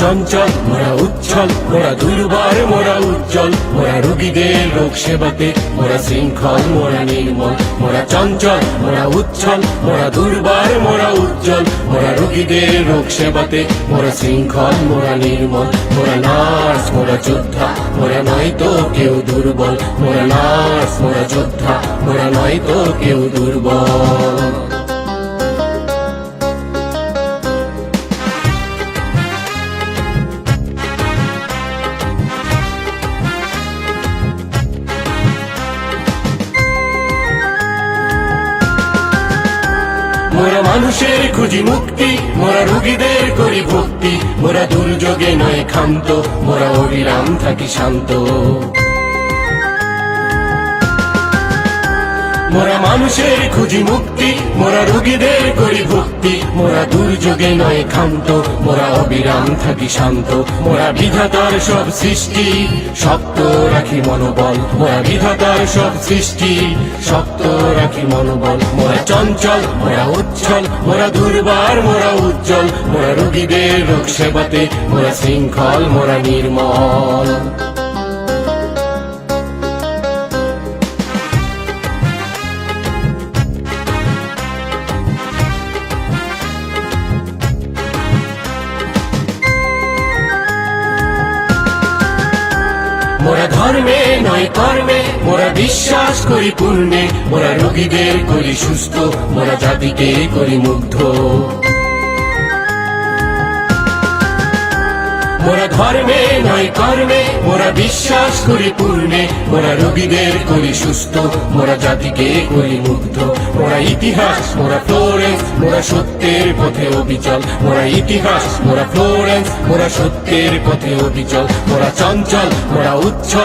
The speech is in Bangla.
চঞ্চল, মোরা উচ্ছল, মোরা দুর্বার মোরা উজ্জ্বল, মোরা রোগীদের রোগ সেবাতে, মোরা শৃঙ্খল, মোরা নির্মল, মোরা চঞ্চল, মোরা উচ্ছল, মোরা দুর্বার মোরা উজ্জ্বল, মোরা রোগীদের রোগ সেবাতে, মোরা শৃঙ্খল, মোরা নির্মল, মোরা নার্স, মোরা যোদ্ধা, মোরা নয় তো কেউ দুর্বল, মোরা নার্স, মোরা যোদ্ধা, মোরা নয় তো কেউ দুর্বল। মোরা মানুষের খুঁজি মুক্তি, মোরা রুগীদের করি ভক্তি, মোরা দুর্যোগে নয় খান্ত মোরা অবিরাম থাকি শান্ত। মানুষের খুঁজি মুক্তি, মোরা রুগীদের করি ভক্তি। মোরা দুর্যোগে নয় ক্ষান্ত, মোরা অবিরাম থাকি শান্ত। মোরা বিধাতার সব সৃষ্টি, শক্ত রাখি মনোবল। মোরা বিধাতার সব সৃষ্টি, শক্ত রাখি মনোবল। মোরা চঞ্চল, মোরা উচ্ছল, মোরা দুর্বার, মোরা উজ্জ্বল। মোরা রুগীদের রোগ সেবাতে, মোরা শৃঙ্খল, মোরা নির্মল। মোরা ধর্মে নয় কর্মে, মোরা বিশ্বাস করি পূর্ণে মোরা রোগীদের করি সুস্থ, মোরা জাতিকে করি মুগ্ধ। ধর্মে নয় কর্মে। মোরা বিশ্বাস করি পূর্ণে। মোরা রোগীদের করি সুস্থ। মোরা জাতিকে করি মুগ্ধ। মোরা ইতিহাস, মোরা ফ্লোরেন্স। মোরা সত্যের পথে অবিচল। মোরা ইতিহাস, মোরা ফ্লোরেন্স। মোরা সত্যের পথে অবিচল। মোরা চঞ্চল, মোরা উচ্ছল।